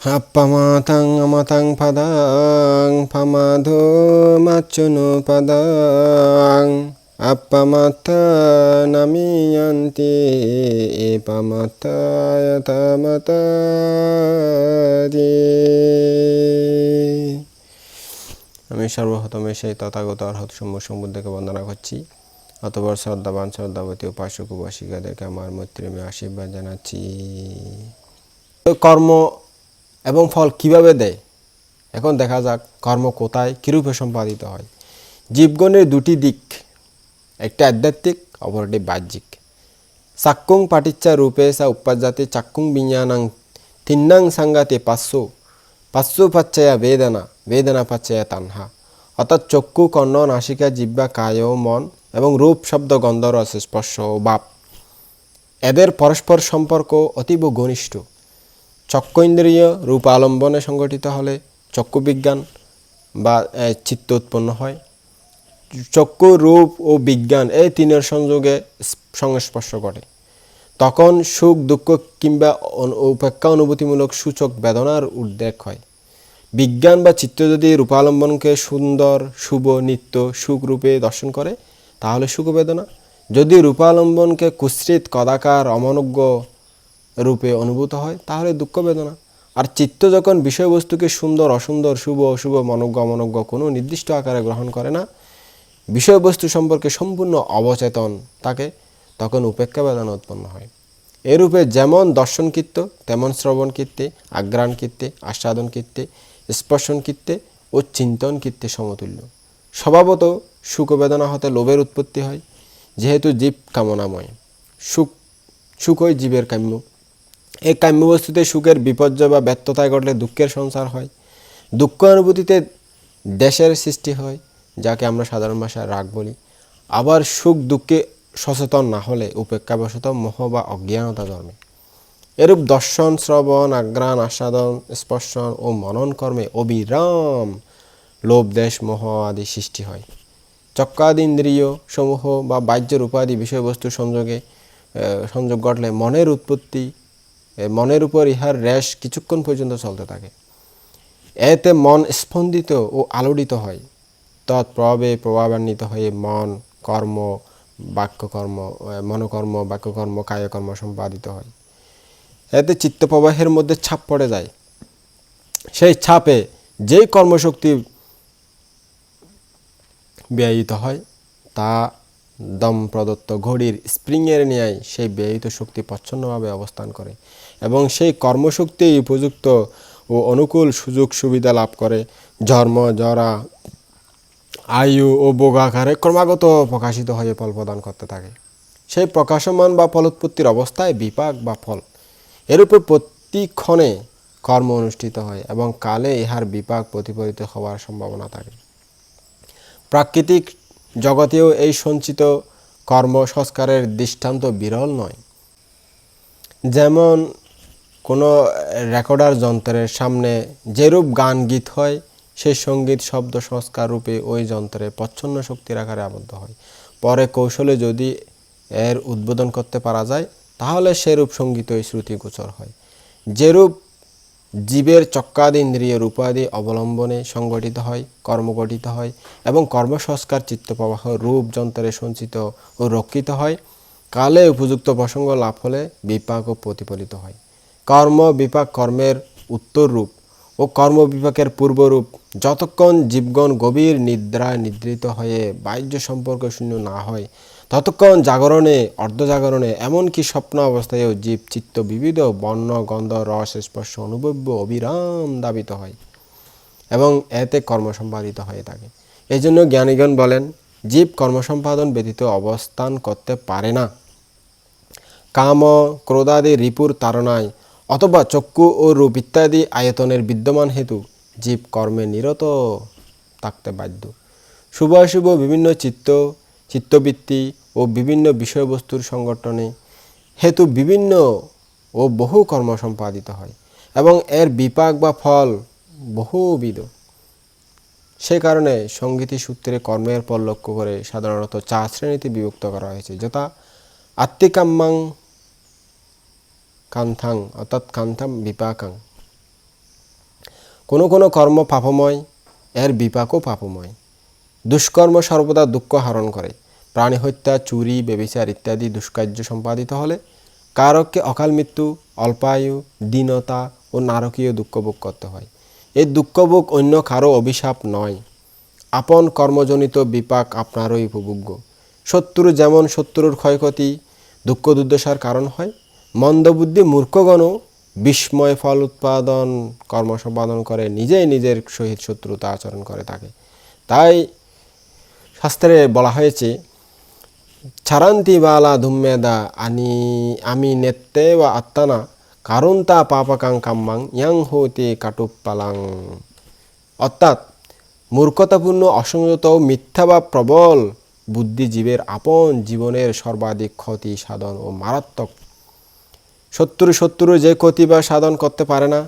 হাপ্পামাতাং আমাতাং Padang পামাধো মাচ্চনো Padang আপ্পামাত্তা নামিয়ান্তি এ পামাত্তায় তামাতারি আমি সর্বপ্রথমে সেই তথাগত অর্হত সমূহ সম্বুদ্ধকে বন্দনা করছি। অতপর শ্রদ্ধাবান শ্রদ্ধাবতী উপাসক উপাসিকাদেরকে আমার মৈত্রীমে আশীর্বাদ জানাচ্ছি। কর্ম এবং ফল কীভাবে দেয়? এখন দেখা যাক কর্ম কোথায়, কীরূপে সম্পাদিত হয়। জীবগণের দুটি দিক, একটা আধ্যাত্মিক, অপরটি বাহ্যিক। চাক্কুং পাটিচ্চা রূপে সা উপাজাতে চাক্কুং বিজ্ঞানাং তিন্নাং সাঙ্গাতে পার্শ্ব পার্শ্ব পাচ্ছয়া বেদনা বেদনা পাচ্ছায়া তানহা। অর্থাৎ চক্ষু, কর্ণ, নাসিকা জিব্বা কায়, মন এবং রূপ, শব্দ, গন্ধ, রস, স্পর্শ ও বাপ। এদের পরস্পর সম্পর্ক অতীব ঘনিষ্ঠ। চক্ষু ইন্দ্রিয় রূপ আলম্বনে সংগঠিত হলে চক্ষু বিজ্ঞান বা চিত্ত উৎপন্ন হয়। চক্ষু, রূপ ও বিজ্ঞান এই তিনের সংযোগে সংস্পর্শ ঘটে। তখন সুখ, দুঃখ কিংবা উপেক্ষা অনুভূতিমূলক সূচক বেদনার উদ্রেক হয়। বিজ্ঞান বা চিত্ত যদি রূপালম্বনকে সুন্দর, শুভ, নিত্য সুখ রূপে দর্শন করে, তাহলে সুখ বেদনা যদি রূপালম্বনকে কুৎসিত কদাকার, অমনজ্ঞ রূপে অনুভূত হয়, তাহলে দুঃখ বেদনা। আর চিত্ত যখন বিষয়বস্তুকে সুন্দর, অসুন্দর, শুভ, অশুভ, মনজ্ঞ, অমনজ্ঞ কোনো নির্দিষ্ট আকারে গ্রহণ করে না, বিষয়বস্তু সম্পর্কে সম্পূর্ণ অবচেতন তাকে, তখন উপেক্ষা বেদনা উৎপন্ন হয়। এরূপে যেমন দর্শন কীর্ত তেমন শ্রবণ কীর্তে আগ্রাণ কীর্তে আস্বাদন কীর্তে স্পর্শন কীর্তে ও চিন্তন কীর্তে সমতুল্য। স্বভাবত সুখ বেদনা হতে লোভের উৎপত্তি হয়, যেহেতু জীব কামনাময়। সুখ, সুখই জীবের কাম্য। এই কাম্য বস্তুতে সুখের বিপর্যয় বা ব্যর্থতায় ঘটলে দুঃখের সংসার হয়। দুঃখ অনুভূতিতে দেশের সৃষ্টি হয়, যাকে আমরা সাধারণ ভাষায় রাগ বলি। আবার সুখ দুঃখে সচেতন না হলে উপেক্ষাবশত মোহ বা অজ্ঞানতা জন্মে। এরূপ দর্শন, শ্রবণ আগ্রাণ আস্বাদন, স্পর্শন ও মনন কর্মে অবিরাম লোভ, দেশ, মোহ আদি সৃষ্টি হয়। চক্রাদি ইন্দ্রিয় সমূহ বা বাহ্যের উপাধি বিষয়বস্তু সংযোগে সংযোগ ঘটলে মনের উৎপত্তি মনের উপর ইহার রেশ কিছুক্ষণ পর্যন্ত চলতে থাকে। এতে মন স্পন্দিত ও আলোড়িত হয়। তৎপ্রভাবে প্রভাবান্বিত হয়ে মন, কর্ম, বাক্যকর্ম মনোকর্ম, বাক্যকর্ম কায়কর্ম সম্পাদিত হয়। এতে চিত্তপ্রবাহের মধ্যে ছাপ পড়ে যায়। সেই ছাপে যেই কর্মশক্তি ব্যয়িত হয়, তা দম প্রদত্ত ঘড়ির স্প্রিংয়ের ন্যায় সেই ব্যয়িত শক্তি প্রচ্ছন্নভাবে অবস্থান করে এবং সেই কর্মশক্তি উপযুক্ত ও অনুকূল সুযোগ সুবিধা লাভ করে। জন্ম, জরা, আয়ু ও বোগাকারে ক্রমাগত প্রকাশিত হয়ে ফল প্রদান করতে থাকে। সেই প্রকাশমান বা ফলোৎপত্তির অবস্থায় বিপাক বা ফল এর উপর প্রতিক্ষণে কর্ম অনুষ্ঠিত হয় এবং কালে ইহার বিপাক প্রতিফলিত হওয়ার সম্ভাবনা থাকে। প্রাকৃতিক জগতেও এই সঞ্চিত কর্ম সংস্কারের দৃষ্টান্ত বিরল নয়। যেমন কোনো রেকর্ডার যন্ত্রের সামনে যেরূপ গান গীত হয়, সেই সংগীত শব্দ সংস্কার রূপে ওই যন্ত্রে প্রচ্ছন্ন শক্তির আকারে আবদ্ধ হয়। পরে কৌশলে যদি এর উদ্বোধন করতে পারা যায়, তাহলে সেরূপ সংগীত সঙ্গীতই শ্রুতিগোচর হয়। যেরূপ জীবের চক্রাদি ইন্দ্রিয় রূপাদি অবলম্বনে সংগঠিত হয় কর্ম গঠিত হয় এবং কর্মসংস্কার চিত্তপ্রবাহ রূপ যন্ত্রে সঞ্চিত ও রক্ষিত হয়। কালে উপযুক্ত প্রসঙ্গ লাভ হলে বিপাক ও প্রতিফলিত হয়। কর্ম বিপাক কর্মের উত্তর রূপ ও কর্ম বিপাকের পূর্বরূপ যতক্ষণ জীবগণ গভীর নিদ্রায় নিদ্রিত হয়ে বাহ্য সম্পর্ক শূন্য না হয় ততক্ষণ জাগরণে, অর্ধজাগরণে এমনকি স্বপ্ন অবস্থায়ও জীব চিত্ত বিবিধ বর্ণ, গন্ধ, রস, স্পর্শ, অনুভব্য, অবিরাম দাবিত হয় এবং এতে কর্ম সম্পাদিত হয়ে থাকে। এই জন্য জ্ঞানীগণ বলেন, জীব কর্ম সম্পাদন ব্যতীত অবস্থান করতে পারে না। কাম, ক্রোধাদি, রিপুর তাড়নায় অথবা চক্ষু ও রূপ ইত্যাদি আয়তনের বিদ্যমান হেতু জীব কর্মে নিরত থাকতে বাধ্য। শুভ অশুভ বিভিন্ন চিত্ত, চিত্তবৃত্তি ও বিভিন্ন বিষয়বস্তুর সংগঠনে হেতু বিভিন্ন ও বহু কর্ম সম্পাদিত হয় এবং এর বিপাক বা ফল বহুবিধ। সে কারণে সঙ্গীতি সূত্রে কর্মের পর লক্ষ্য করে সাধারণত চার শ্রেণীতে বিভক্ত করা হয়েছে, যথা আত্মিকাম্মাং কান্থাং অর্থাৎ কান্থাম বিপাকাং। কোনো কোনো কর্ম পাপময়, এর বিপাকও পাপময়। দুষ্কর্ম সর্বদা দুঃখ হরণ করে। প্রাণী হত্যা, চুরি, বেবিচার ইত্যাদি দুষ্কার্য সম্পাদিত হলে কারককে অকাল মৃত্যু, অল্পায়ু, দীনতা ও নারকীয় দুঃখভোগ করতে হয়। এই দুঃখভোগ অন্য কারও অভিশাপ নয়। আপন কর্মজনিত বিপাক আপনারই উপভোগ্য। শত্রু যেমন শত্রুর ক্ষয়ক্ষতি দুঃখ দুর্দশার কারণ হয় মন্দবুদ্ধি মূর্খগণও বিস্ময় ফল উৎপাদন, কর্ম সম্পাদন করে নিজেই নিজের সহিত শত্রুতা আচরণ করে থাকে। তাই শাস্ত্রে বলা হয়েছে ছারান্তি বালা ধুম্মেদা আনি আমি নেত্তে বা আত্মানা কারণ তা পাপাকাং কাম্মাং ইয়াং হতে কাটুপালাং অর্থাৎ মূর্খতাপূর্ণ অসংযত মিথ্যা বা প্রবল বুদ্ধিজীবের আপন জীবনের সর্বাধিক ক্ষতি সাধন ও মারাত্মক শত্রু শত্রু যে ক্ষতি বা সাধন করতে পারে না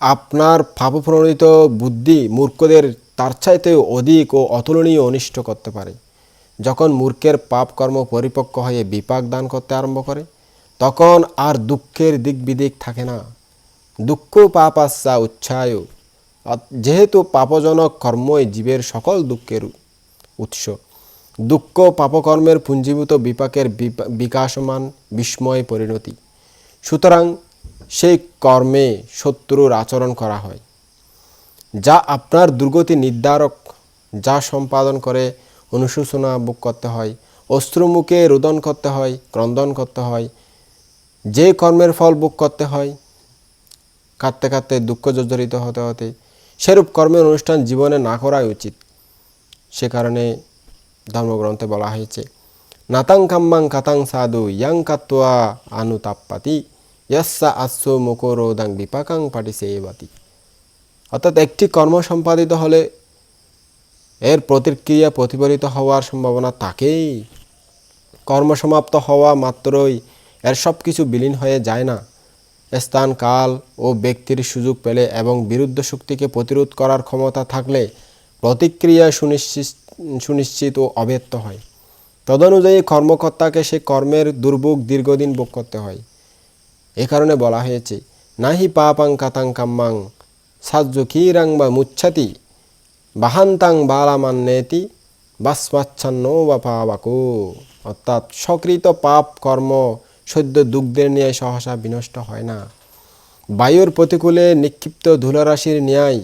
আপনার পাপপ্রণীত বুদ্ধি মূর্খদের তার চাইতেও অধিক ও অতুলনীয় অনিষ্ট করতে পারে যখন মূর্খের পাপ কর্ম পরিপক্ক হয়ে বিপাক দান করতে আরম্ভ করে, তখন আর দুঃখের দিক বিদিক থাকে না। দুঃখ পাপাস্যা উচ্ছায়। যেহেতু পাপজনক কর্মই জীবের সকল দুঃখের উৎস, দুঃখ পাপকর্মের পুঞ্জীভূত বিপাকের বিপা- বিকাশমান বিস্ময় পরিণতি। সুতরাং সেই কর্মে শত্রুর আচরণ করা হয়। যা আপনার দুর্গতি নির্ধারক, যা সম্পাদন করে অনুশোচনা ভোগ করতে হয়, অশ্রুমুখে রোদন করতে হয়, ক্রন্দন করতে হয়, যে কর্মের ফল ভোগ করতে হয়, কাঁদতে কাঁদতে দুঃখ জর্জরিত হতে হতে সেরূপ কর্মের অনুষ্ঠান জীবনে না করাই উচিত। সে কারণে ধর্মগ্রন্থে বলা হয়েছে, নাতাং কাম্মাং কাতাং সাধু ইয়াং কাত্তোয়া আনুতাপ্পাতি ইয়াসা আস্য মুকরোদাং বিপাকাং পাটি সেবাতি অর্থাৎ একটি কর্ম সম্পাদিত হলে এর প্রতিক্রিয়া প্রতিফলিত হওয়ার সম্ভাবনা তাকেই কর্মসমাপ্ত হওয়া মাত্রই এর সব কিছু বিলীন হয়ে যায় না। স্থান, কাল ও ব্যক্তির সুযোগ পেলে এবং বিরুদ্ধ শক্তিকে প্রতিরোধ করার ক্ষমতা থাকলে প্রতিক্রিয়া সুনিশ্চিত সুনিশ্চিত ও অব্যক্ত হয়। তদনুযায়ী কর্মকর্তাকে সে কর্মের দুর্ভোগ দীর্ঘদিন ভোগ করতে হয়। এ কারণে বলা হয়েছে, নাহি পাপাং কাতাং কাম্মাং সাজ্জকিরাং বা মুচ্ছাতি। বাহান্তাং বালামান্নেতি বাসমাচ্ছন্ন বা পাবাকো অর্থাৎ সকৃত পাপ কর্ম সদ্য দুগ্ধের ন্যায় সহসা বিনষ্ট হয় না। বায়ুর প্রতিকূলে নিক্ষিপ্ত ধুলারাশির ন্যায়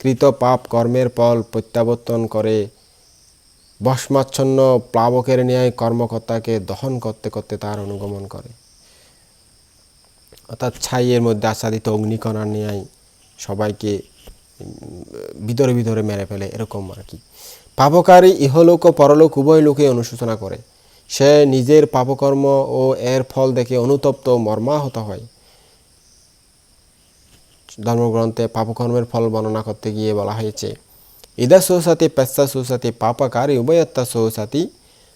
কৃত পাপ কর্মের ফল প্রত্যাবর্তন করে। ভস্মাচ্ছন্ন প্লাবকের ন্যায় কর্মকর্তাকে দহন করতে করতে তার অনুগমন করে। অর্থাৎ ছাইয়ের মধ্যে আচ্ছাদিত অগ্নিকণার ন্যায় সবাইকে ভিতরে ভিতরে মেরে ফেলে, এরকম আর কি। পাপকারী ইহলোক ও পরলোক উভয় লোকে অনুশোচনা করে। সে নিজের পাপকর্ম ও এর ফল দেখে অনুতপ্ত মর্মাহত হয়। ধর্মগ্রন্থে পাপকর্মের ফল বর্ণনা করতে গিয়ে বলা হয়েছে, ইদা সোসাতি পেস্তা সোসাতি পাপকারী উভয়ত্তা সোসাতি,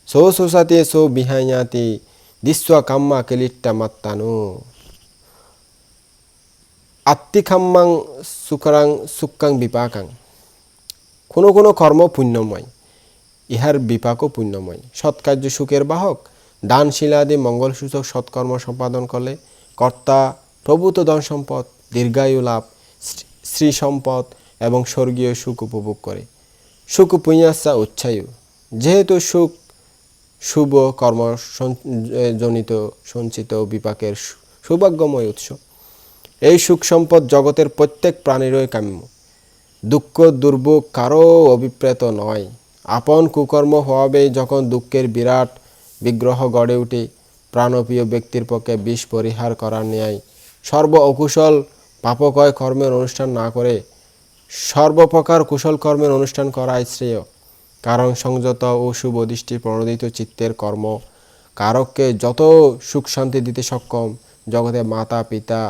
সো সোসাতি সো বিহাইয়াতি দিস্ব কাম্মা কেলিট্টা মাত্তানু। আত্মিখাম্মাং সুকরাং সুক্কাং বিপাকাং। কোনো কোনো কর্ম পুণ্যময়, ইহার বিপাকও পুণ্যময়। সৎকার্য সুখের বাহক দান শিলাদি মঙ্গলসূচক সৎকর্ম সম্পাদন করলে কর্তা প্রভূত ধন সম্পদ, দীর্ঘায়ু লাভ, শ্রী- সম্পদ এবং স্বর্গীয় সুখ উপভোগ করে। সুখ পুণ্যাসা উচ্ছায়ু। যেহেতু সুখ শুভ কর্ম জনিত, সঞ্চিত বিপাকের সৌভাগ্যময় উৎস। এই সুখ সম্পদ জগতের প্রত্যেক প্রাণীরই কাম্য। দুঃখ, দুর্ভোগ কারও অভিপ্রেত নয়। আপন কুকর্ম হওয়াবে যখন দুঃখের বিরাট বিগ্রহ গড়ে উঠে, প্রাণপ্রিয় ব্যক্তির পক্ষে বিষ পরিহার করার ন্যায় সর্ব অকুশল পাপকয় কর্মের অনুষ্ঠান না করে সর্বপ্রকার কুশল কর্মের অনুষ্ঠান করাই শ্রেয়। কারণ সংযত ও শুভ দৃষ্টি প্রণোদিত চিত্তের কর্ম, কারককে যত সুখ শান্তি দিতে সক্ষম, জগতে মাতা, পিতা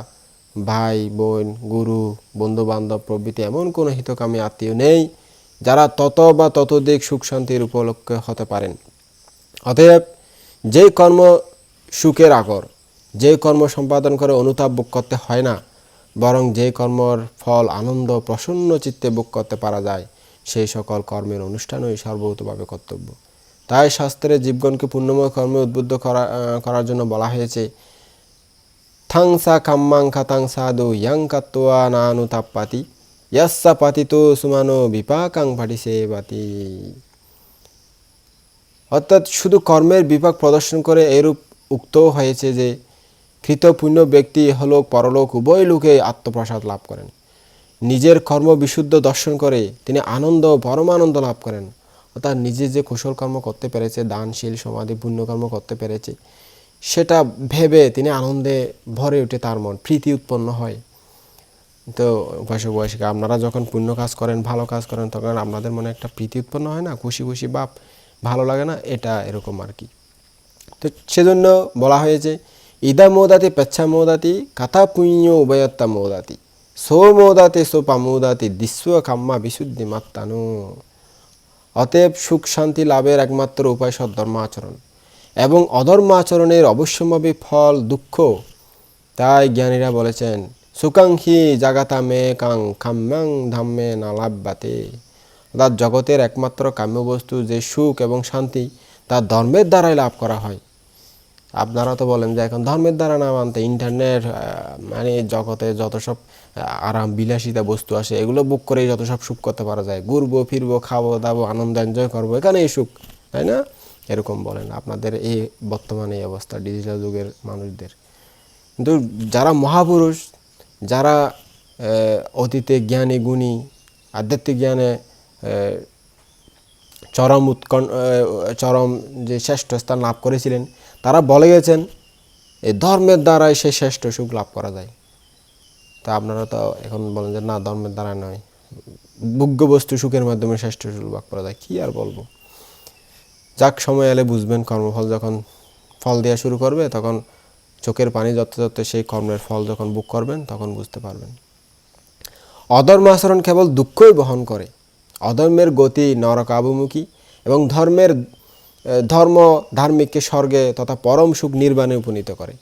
ভাই, বোন, গুরু বন্ধু বান্ধব প্রভৃতি এমন কোনো হিতকামী আত্মীয় নেই যারা তত বা ততোধিক সুখ শান্তির উপলক্ষ হতে পারেন। অতএব যে কর্ম সুখের আগর যে কর্ম সম্পাদন করে অনুতাপ ভোগ করতে হয় না, বরং যে কর্মর ফল, আনন্দ, প্রসন্ন চিত্তে ভোগ করতে পারা যায়, সেই সকল কর্মের অনুষ্ঠানই সর্বভূতভাবে কর্তব্য। তাই শাস্ত্রে জীবগণকে পুণ্যময় কর্মে উদ্বুদ্ধ করা করার জন্য বলা হয়েছে থাংসা কাম্মাং খাতাং সাধু ইয়াং কাত্তোয়া নানু তাপ্পাতি ইয়াসা পাতিতো সুমানো বিপাকাং পাটিসে বাতি অর্থাৎ শুধু কর্মের বিপাক প্রদর্শন করে এরূপ উক্ত হয়েছে যে কৃতপুণ্য ব্যক্তি হলোক পরলোক উভয় লোকে আত্মপ্রসাদ লাভ করেন নিজের কর্ম বিশুদ্ধ দর্শন করে তিনি আনন্দ পরমানন্দ লাভ করেন অর্থাৎ নিজে যে কুশল কর্ম করতে পেরেছে দানশীল সমাধি পুণ্যকর্ম করতে পেরেছে সেটা ভেবে তিনি আনন্দে ভরে ওঠে তার মন, প্রীতি উৎপন্ন হয়। তো উপাসক বয়সিকা আপনারা যখন পুণ্য কাজ করেন, ভালো কাজ করেন, তখন আপনাদের মনে একটা প্রীতি উৎপন্ন হয় না? খুশি খুশি, বাপ, ভালো লাগে না? এটা এরকম আর কি। তো সেজন্য বলা হয়েছে ইদা মোদাতি পেচ্ছা মোদাতি, কাথা পুণ্য উভয়ত্তা মোদাতি। সো মোদাতে সো পামোদাতি দৃশ্য কাম্মা বিশুদ্ধি মাত্তানু। অতএব সুখ শান্তি লাভের একমাত্র উপায় সদ্ধর্ম আচরণ। এবং অধর্ম আচরণের অবশ্যম্ভাবী ফল দুঃখ। তাই জ্ঞানীরা বলেছেন সুকাংহি জাগাতা মে কাং খাম্যাং ধাম্মে নালাব্বাতে। অর্থাৎ জগতের একমাত্র কাম্যবস্তু যে সুখ এবং শান্তি, তা ধর্মের দ্বারাই লাভ করা হয়। আপনারা তো বলেন যে এখন ধর্মের দ্বারা না মানতে ইন্টারনেট মানে জগতে যত সব আরাম বিলাসিতা বস্তু আসে, এগুলো বুক করেই যত সব সুখ করতে পারা যায়। ঘুরবো, ফিরবো, খাব, দাবো, আনন্দ, এনজয় করব, এখানেই সুখ, তাই না? এরকম বলেন, আপনাদের এই বর্তমানে এই অবস্থা ডিজিটাল যুগের মানুষদের। কিন্তু যারা মহাপুরুষ, যারা অতীতে জ্ঞানী, গুণী, আধ্যাত্মিক জ্ঞানে চরম উৎকণ চরম যে শ্রেষ্ঠ স্থান লাভ করেছিলেন, তারা বলে গেছেন এই ধর্মের দ্বারাই সে শ্রেষ্ঠ সুখ লাভ করা যায়। তা আপনারা তো এখন বলেন যে, না, ধর্মের দ্বারা নয়। ভোগ্য বস্তু সুখের মাধ্যমে শ্রেষ্ঠ সুখ লাভ করা যায়। কী আর বলব? যাক, সময় এলে বুঝবেন কর্মফল যখন ফল দেওয়া শুরু করবে, তখন চোখের পানি যত সেই কর্মের ফল যখন বুক করবেন, তখন বুঝতে পারবেন। অধর্ম আচরণ কেবল দুঃখই বহন করে। অধর্মের গতি নরকাবমুখী এবং ধর্মের ধর্ম ধার্মিককে স্বর্গে তথা পরম সুখ নির্বাণে উপনীত করে।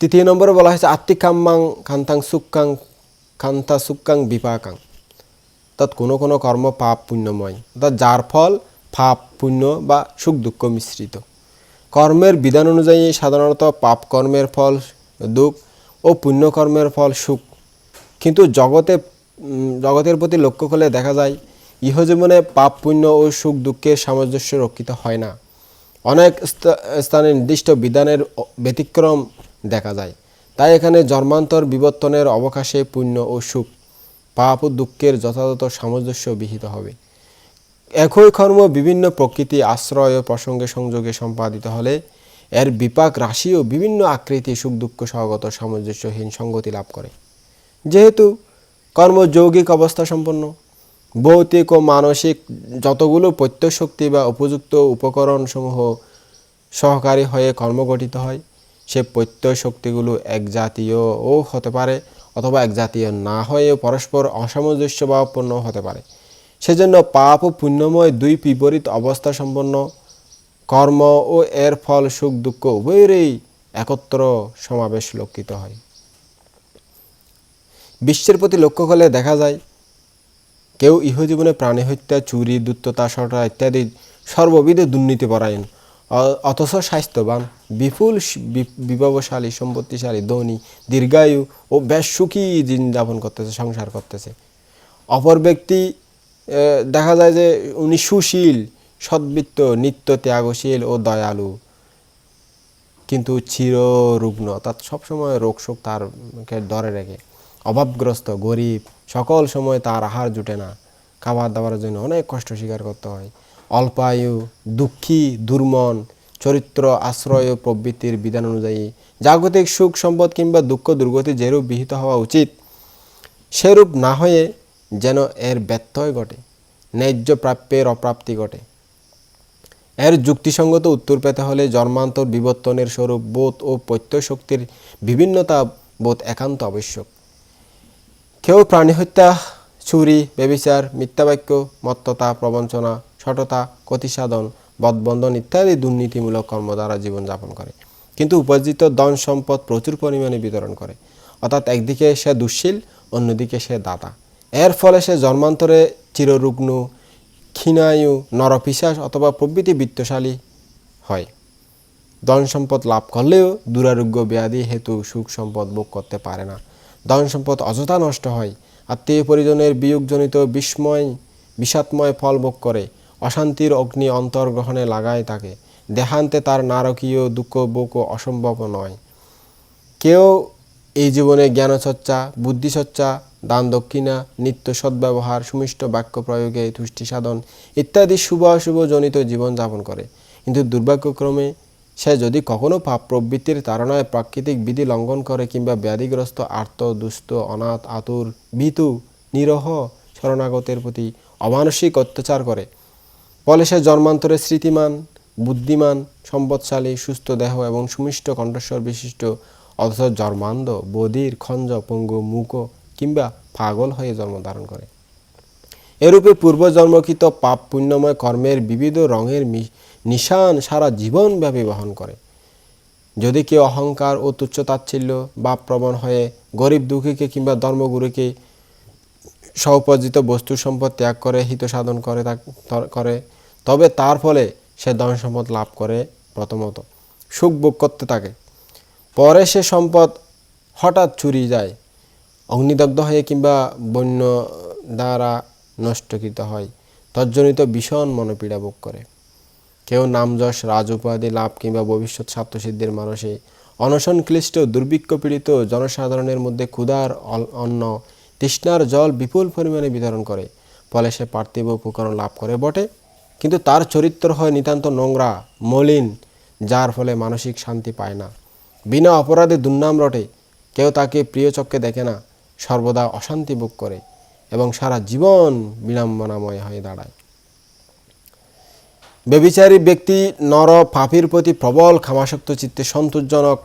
তৃতীয় নম্বরে বলা হয়েছে, আত্মিকাম্মাং খান্তাং সুক্কাং খান্তা সুক্কাং বিপাকাং। অর্থাৎ কোনো কোনো কর্ম পাপ পুণ্যময়, অর্থাৎ যার ফল পাপ, পুণ্য বা সুখ দুঃখ মিশ্রিত। কর্মের বিধান অনুযায়ী সাধারণত পাপ কর্মের ফল দুঃখ ও পুণ্যকর্মের ফল সুখ। কিন্তু জগতে জগতের প্রতি লক্ষ্য করলে দেখা যায়, ইহজীবনে পাপ, পুণ্য ও সুখ দুঃখের সামঞ্জস্য রক্ষিত হয় না। অনেক স্থানে নির্দিষ্ট বিধানের ব্যতিক্রম দেখা যায়। তাই এখানে জন্মান্তর বিবর্তনের অবকাশে পুণ্য ও সুখ পাপ ও দুঃখের যথাযথ সামঞ্জস্য বিহিত হবে। একই কর্ম বিভিন্ন প্রকৃতি, আশ্রয় ও প্রসঙ্গে সংযোগে সম্পাদিত হলে এর বিপাক রাশি ও বিভিন্ন আকৃতি সুখ দুঃখ সহগত সামঞ্জস্যহীন সঙ্গতি লাভ করে। যেহেতু কর্ম যৌগিক অবস্থা সম্পন্ন, ভৌতিক ও মানসিক যতগুলো প্রত্যশক্তি বা উপযুক্ত উপকরণসমূহ সহকারী হয়ে কর্ম গঠিত হয়, সে প্রত্যয় শক্তিগুলো এক জাতীয় ও হতে পারে অথবা এক জাতীয় না হয়েও পরস্পর অসামঞ্জস্যভাবপূর্ণ হতে পারে। সেজন্য পাপ ও পুণ্যময় দুই বিপরীত অবস্থা সম্পন্ন কর্ম ও এর ফল, সুখ, দুঃখ উভয়েরই একত্র সমাবেশ লক্ষিত হয়। বিশ্বের প্রতি লক্ষ্য করলে দেখা যায়, কেউ ইহজীবনে প্রাণী হত্যা, চুরি দুত্ততা সটা ইত্যাদি সর্ববিধে দুর্নীতিপরায়ণ। অথচ স্বাস্থ্যবান, বিপুল বিভবশালী সম্পত্তিশালী, ধনী, দীর্ঘায়ু ও বেশ সুখী দিন যাপন করতেছে, সংসার করতেছে। অপর ব্যক্তি দেখা যায় যে উনি সুশীল, সদ্বৃত্ত, নিত্য ত্যাগশীল ও দয়ালু। কিন্তু চিররুগ্ন অর্থাৎ সবসময় রোগ শোক তার কে ধরে রেখে। অভাবগ্রস্ত, গরিব, সকল সময় তার আহার জুটে না। খাবার দাবারের জন্য অনেক কষ্ট স্বীকার করতে হয়। অল্পায়ু, দুঃখী, দুর্মন, চরিত্র, আশ্রয় প্রবৃত্তির বিধান অনুযায়ী জাগতিক সুখ, সম্পদ কিংবা দুঃখ, দুর্গতি যেরূপ বিহিত হওয়া উচিত, সেরূপ না হয়ে যেন এর ব্যত্যয় ঘটে, ন্যায্য প্রাপ্যের অপ্রাপ্তি ঘটে। এর যুক্তিসঙ্গত উত্তর পেতে হলে জন্মান্তর বিবর্তনের স্বরূপ বোধ ও প্রত্যয় শক্তির বিভিন্নতা বোধ একান্ত আবশ্যক। কেউ প্রাণী হত্যা চুরি, বেবিচার, মিথ্যাবাক্য, মত্ততা, প্রবঞ্চনা সটতা ক্ষতিসাধন, বদবন্ধন ইত্যাদি দুর্নীতিমূলক কর্ম দ্বারা জীবনযাপন করে। কিন্তু উপার্জিত ধন সম্পদ প্রচুর পরিমাণে বিতরণ করে। অর্থাৎ একদিকে সে দুঃশীল, অন্যদিকে সে দাতা। এর ফলে সে জন্মান্তরে চিররুগ্ন, ক্ষীণায়ু নরপিশাস অথবা প্রভৃতি বৃত্তশালী হয়। ধন সম্পদ লাভ করলেও দুরারোগ্য, ব্যাধি, হেতু, সুখ সম্পদ ভোগ করতে পারে না। ধন সম্পদ অযথা নষ্ট হয়। আত্মীয় পরিজনের বিয়োগজনিত বিস্ময়, বিষাদময় ফল ভোগ করে, অশান্তির অগ্নি অন্তর্গ্রহণে লাগায় তাকে। দেহান্তে তার নারকীয় দুঃখ ভোগ অসম্ভব নয়। কেউ এই জীবনে জ্ঞানচর্চা, বুদ্ধিচর্চা, দান দক্ষিণা, নিত্য সদ্ব্যবহার, সুমিষ্ট বাক্য প্রয়োগে, তুষ্টি সাধন ইত্যাদি শুভ অশুভ জনিত জীবনযাপন করে। কিন্তু দুর্ভাগ্যক্রমে সে যদি কখনো পাপ প্রবৃত্তির তাড়নায় প্রাকৃতিক বিধি লঙ্ঘন করে কিংবা ব্যাধিগ্রস্ত, আর্ত দুস্থ অনাথ, আতুর, ভীতু, নিরহ শরণাগতের প্রতি অমানসিক অত্যাচার করে। ফলে সে জন্মান্তরে স্মৃতিমান, বুদ্ধিমান, সম্পদশালী, সুস্থ দেহ এবং সুমিষ্ট কণ্ঠস্বর বিশিষ্ট, অথচ জন্মান্ধ, বধির, খঞ্জ, পঙ্গু, মুক কিংবা পাগল হয়ে জন্মধারণ করে। এরূপে পূর্বজন্মকৃত পাপ পুণ্যময় কর্মের বিবিধ রঙের নিশান সারা জীবনব্যাপী বহন করে। যদি কেউ অহংকার ও তুচ্ছতাচ্ছিল্য বা প্রবণ হয়ে গরিব দুঃখীকে কিংবা ধর্মগুরুকে সৌপজিত বস্তু সম্পদ ত্যাগ করে, হিত সাধন করে করে, তবে তার ফলে সে ধন সম্পদ লাভ করে প্রথমত। সুখ ভোগ করতে থাকে। পরে সে সম্পদ হঠাৎ চুরি যায়, অগ্নিদগ্ধ হয়ে কিংবা বন্য দ্বারা নষ্টকৃত হয়, তজ্জনিত ভীষণ মনোপীড়া ভোগ করে। কেউ নামযশ রাজ উপাধি লাভ কিংবা ভবিষ্যৎ স্বার্থসিদ্ধির মানুষে অনশন ক্লিষ্ট দুর্ভিক্ষ পীড়িত জনসাধারণের মধ্যে ক্ষুধার অন্ন, তৃষ্ণার জল বিপুল পরিমাণে বিতরণ করে। ফলে সে পার্থিব উপকরণ লাভ করে বটে। কিন্তু তার চরিত্র হয় নিতান্ত নোংরা, মলিন, যার ফলে মানসিক শান্তি পায় না। বিনা অপরাধে দুর্নাম রটে। কেউ তাকে প্রিয় চক্ষে দেখে না, সর্বদা অশান্তি ভোগ করে এবং সারা জীবন বিড়ম্বনাময় হয়ে দাঁড়ায়। বেবিচারী ব্যক্তি নর পাপির প্রতি প্রবল ক্ষমাসক্ত চিত্তে সন্তোষজনক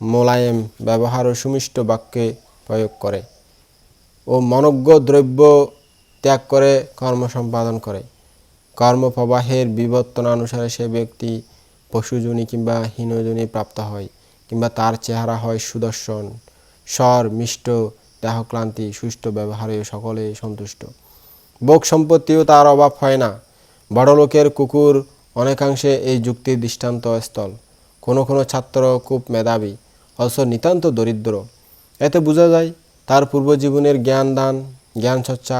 মোলায়েম ব্যবহার ও সুমিষ্ট বাক্যে প্রয়োগ করে ও মনজ্ঞ দ্রব্য ত্যাগ করে কর্ম সম্পাদন করে। কর্মপ্রবাহের বিবর্তনানুসারে সে ব্যক্তি পশুজনী কিংবা হীনজনী প্রাপ্ত হয় কিংবা তার চেহারা হয় সুদর্শন, স্বর, মিষ্ট, দেহক্লান্তি, সুষ্ঠু ব্যবহারে সকলে সন্তুষ্ট। ভোগ সম্পত্তিও তার অভাব হয় না। বড়লোকের কুকুর অনেকাংশে এই যুক্তির দৃষ্টান্ত স্থল কোনো কোনো ছাত্র খুব মেধাবী, অথচ নিতান্ত দরিদ্র। এতে বোঝা যায়, তার পূর্বজীবনের জ্ঞান দান, জ্ঞান চর্চা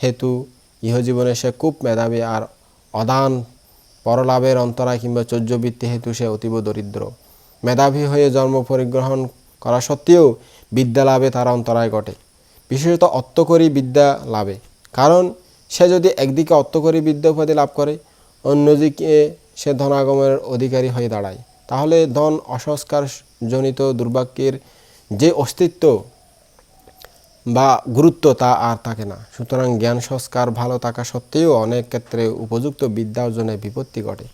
হেতু, ইহজীবনে সে খুব মেধাবী আর অদান পরলাভের অন্তরায় কিংবা চৌর্যবৃত্তি হেতু সে অতীব দরিদ্র। মেধাবী হয়ে জন্ম পরিগ্রহণ করা সত্ত্বেও বিদ্যা লাভে তার অন্তরায় ঘটে। বিশেষত অর্থকরী বিদ্যা লাভে কারণ সে যদি একদিকে অর্থকরী বিদ্যা উপাধি লাভ করে, অন্যদিকে সে ধনাগমের অধিকারী হয়ে দাঁড়ায়। তাহলে ধন অসংস্কার জনিত দুর্ভাগ্যের যে অস্তিত্ব বা গুরুত্ব তা আর থাকে না। সুতরাং জ্ঞান সংস্কার ভালো থাকা সত্ত্বেও অনেক ক্ষেত্রে উপযুক্ত বিদ্যা অর্জনে বিপত্তি ঘটে।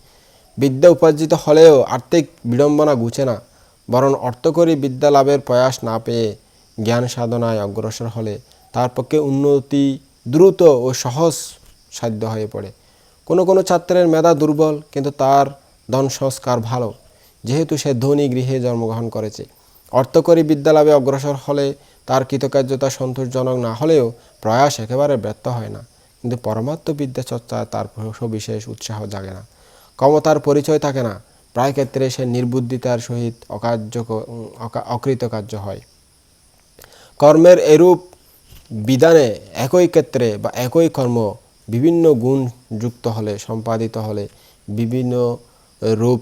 বিদ্যা উপার্জিত হলেও আর্থিক বিড়ম্বনা গুছে না, বরং অর্থকরী বিদ্যা লাভের প্রয়াস না পেয়ে জ্ঞান সাধনায় অগ্রসর হলে তার পক্ষে উন্নতি দ্রুত ও সহজ সাধ্য হয়ে পড়ে। কোনো কোনো ছাত্রের মেধা দুর্বল, কিন্তু তার ধন সংস্কার ভালো। যেহেতু সে ধনী গৃহে জন্মগ্রহণ করেছে। অর্থকরী বিদ্যালাভে অগ্রসর হলে তার কৃতকার্যতা সন্তোষজনক না হলেও প্রয়াস একেবারে ব্যর্থ হয় না। কিন্তু পরমাত্ম বিদ্যা চর্চায় তার সবিশেষ উৎসাহ জাগে না। ক্ষমতার পরিচয় থাকে না। প্রায় ক্ষেত্রে সে নির্বুদ্ধিতার সহিত অকার্য অকৃতকার্য হয়। কর্মের এরূপ বিধানে একই ক্ষেত্রে বা একই কর্ম বিভিন্ন গুণ যুক্ত হলে, সম্পাদিত হলে বিভিন্ন রূপ,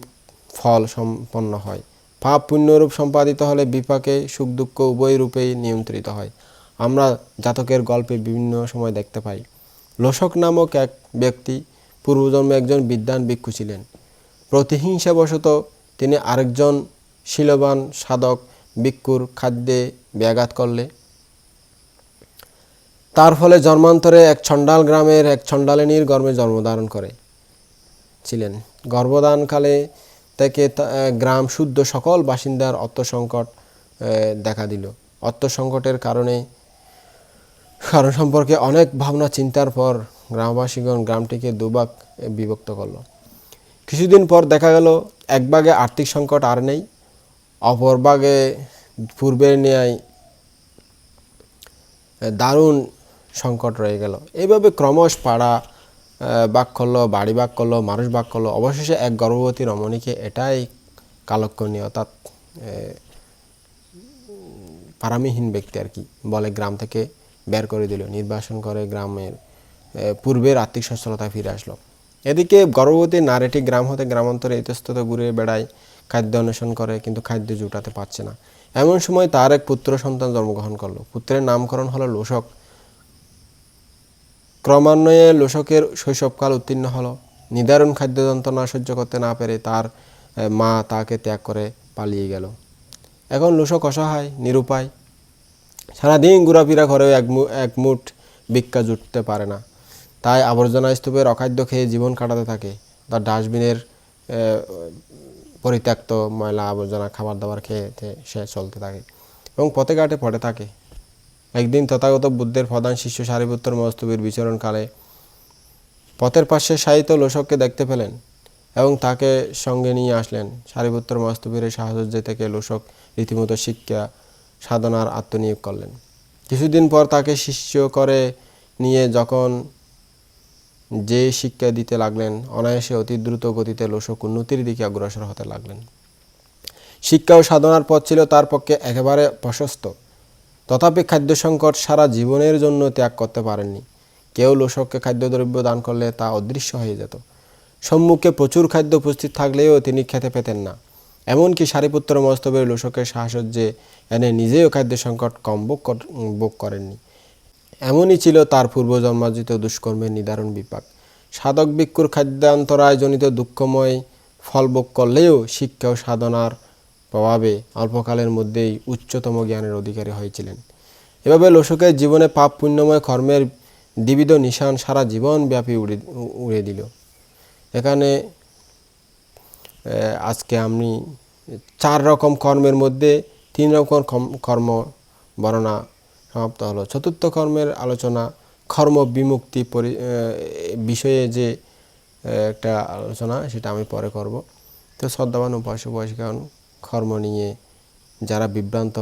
ফল সম্পন্ন হয়। পাপ পুণ্যরূপ সম্পাদিত হলে বিপাকে সুখ দুঃখ উভয় রূপেই নিয়ন্ত্রিত হয়। আমরা জাতকের গল্পে বিভিন্ন সময় দেখতে পাই। লোসক নামক এক ব্যক্তি পূর্বজন্মে একজন বিদ্যান ভিক্ষু ছিলেন। প্রতিহিংসাবশত তিনি আরেকজন শিলবান সাধক ভিক্ষুর খাদ্যে ব্যাঘাত করলে তার ফলে জন্মান্তরে এক ছন্ডাল গ্রামের এক ছন্ডালিনীর গর্ভে জন্মধারণ করে ছিলেন। গর্ভদানকালে থেকে গ্রাম শুদ্ধ সকল বাসিন্দার অর্থ সংকট দেখা দিল। অর্থ সংকটের কারণে, কারণ সম্পর্কে অনেক ভাবনা চিন্তার পর গ্রামবাসীগণ গ্রামটিকে দুভাগ বিভক্ত করল। কিছুদিন পর দেখা গেল, এক ভাগে আর্থিক সংকট আর নেই, অপর ভাগে পূর্বের ন্যায় দারুণ সংকট রয়ে গেল। এইভাবে ক্রমশ পাড়া বাক করল, বাড়ি বাক করল, মানুষ বাক করল, অবশেষে এক গর্ভবতী রমণীকে এটাই কালক্ষণীয়, অর্থাৎ পারামিহীন ব্যক্তি আর কি, বলে গ্রাম থেকে বের করে দিল, নির্বাসন করে গ্রামের পূর্বের আর্থিক সচ্ছলতা ফিরে আসলো। এদিকে গর্ভবতী নারীটি গ্রাম হতে গ্রামান্তরে ইতস্তত ঘুরে বেড়ায়, খাদ্য অন্বেষণ করে, কিন্তু খাদ্য জুটাতে পারছে না। এমন সময় তার এক পুত্র সন্তান জন্মগ্রহণ করল। পুত্রের নামকরণ হলো লোসক ক্রমান্বয়ে লোসকের শৈশবকাল উত্তীর্ণ হলো। নিদারুণ খাদ্য যন্ত্রণা সহ্য করতে না পেরে তার মা তাকে ত্যাগ করে পালিয়ে গেল। এখন লোসক অসহায়, নিরুপায়। সারাদিন ঘোরাফেরা করেও এক মুঠ ভিক্ষা জুটতে পারে না। তাই আবর্জনা স্তূপের অখাদ্য খেয়ে জীবন কাটাতে থাকে। তার ডাস্টবিনের পরিত্যক্ত ময়লা আবর্জনা খাবার দাবার খেয়ে সে চলতে থাকে এবং পথে ঘাটে পড়ে থাকে। একদিন তথাগত বুদ্ধের প্রধান শিষ্য সারিপুত্র মস্তবীর বিচরণকালে পথের পাশে সাহিত্য লোসককে দেখতে পেলেন এবং তাকে সঙ্গে নিয়ে আসলেন। সারিপুত্র মস্তবীরের সাহচর্য থেকে লোসক রীতিমতো শিক্ষা, সাধনার আত্মনিয়োগ করলেন। কিছুদিন পর তাকে শিষ্য করে নিয়ে যখন যে শিক্ষা দিতে লাগলেন, অনায়াসে অতি দ্রুত গতিতে লোসক উন্নতির দিকে অগ্রসর হতে লাগলেন। শিক্ষা ও সাধনার পথ ছিল তার পক্ষে একেবারে প্রশস্ত। তথাপি খাদ্য সংকট সারা জীবনের জন্য ত্যাগ করতে পারেননি। কেউ লোসককে খাদ্যদ্রব্য দান করলে তা অদৃশ্য হয়ে যেত। সম্মুখে প্রচুর খাদ্য উপস্থিত থাকলেও তিনি খেতে পেতেন না। এমনকি সারিপুত্র মস্তবের লোসকের সাহসজ্যে এনে নিজেও খাদ্য সংকট কম ভোগ কর- ভোগ করেননি। এমনই ছিল তার পূর্বজন্মার্জিত দুষ্কর্মের নিদারণ বিপাক। সাধক ভিক্ষুর খাদ্যান্তরায় জনিত দুঃখময় ফল ভোগ করলেও শিক্ষা ও সাধনার প্রভাবে অল্পকালের মধ্যেই উচ্চতম জ্ঞানের অধিকারী হয়েছিলেন। এভাবে লোসকের জীবনে পাপ পুণ্যময় কর্মের দ্বিবিধ নিশান সারা জীবন ব্যাপী উড়ে উড়ে দিল। এখানে আজকে আমি চার রকম কর্মের মধ্যে তিন রকম কর্ম বর্ণনা সমাপ্ত হলো। চতুর্থ কর্মের আলোচনা কর্ম বিমুক্তি বিষয়ে যে একটা আলোচনা, সেটা আমি পরে করব। তো শ্রদ্ধাবান উপাসক উপাসিকাগণ কর্ম নিয়ে যারা বিভ্রান্ত,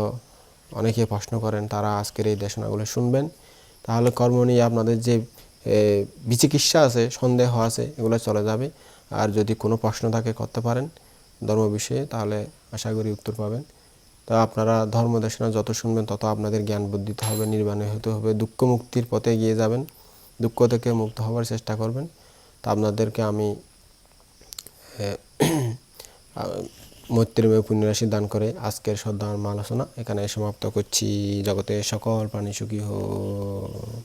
অনেকে প্রশ্ন করেন, তারা আজকের এই দেশনাগুলো শুনবেন। তাহলে কর্ম নিয়ে আপনাদের যে বিচিকিৎসা আছে, সন্দেহ আছে, এগুলো চলে যাবে। আর যদি কোনো প্রশ্ন থাকে, করতে পারেন ধর্ম বিষয়ে, তাহলে আশা করি উত্তর পাবেন। তো আপনারা ধর্ম দেশনা যত শুনবেন, তত আপনাদের জ্ঞান বুদ্ধিতে হবে, নির্বাণে হতে হবে, দুঃখ মুক্তির পথে এগিয়ে যাবেন, দুঃখ থেকে মুক্ত হওয়ার চেষ্টা করবেন। তো আপনাদেরকে আমি মৈত্রীময় পুণ্যরাশি দান করে আজকের শ্রদ্ধা আলোচনা এখানে সমাপ্ত করছি। জগতে সকল প্রাণী সুখী হোক।